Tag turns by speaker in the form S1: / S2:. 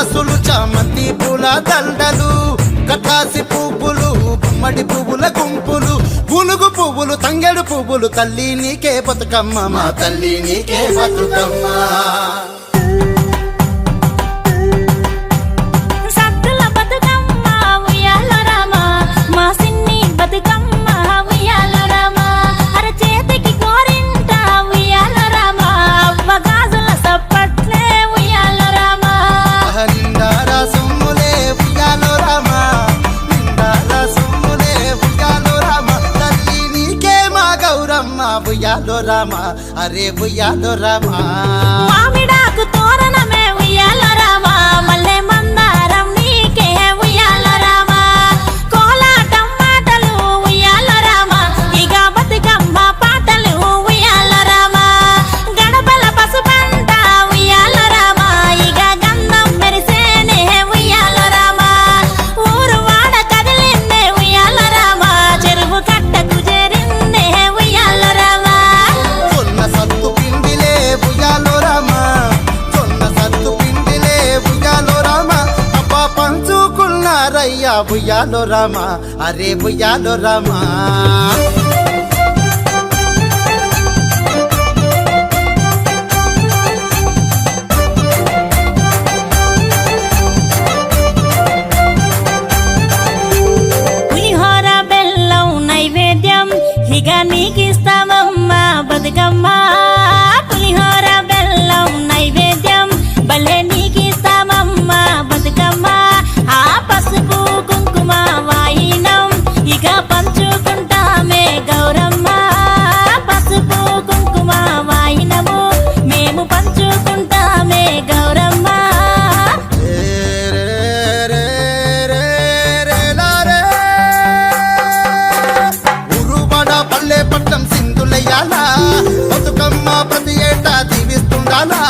S1: గ్లాసులు చామంతి పూల దండలు కటాసి పువ్వులు బొమ్మడి పువ్వుల గుంపులు పులుగు పువ్వులు తంగెడు పువ్వులు తల్లి నీకే బతుకమ్మ మా తల్లి నీకే బతుకమ్మ.
S2: బుయాలో రామా అరే బుయాలో రామా. అందుకున్నారయ్యా భుయాలో రామా.
S1: అరే భుయాలో రామా.
S2: చదువుకుంటామే గౌరమ్మ. పల్లె పట్టం సింధులయ్యాలా? బతుకమ్మ
S1: ప్రతి ఏటా దీవిస్తుండాలా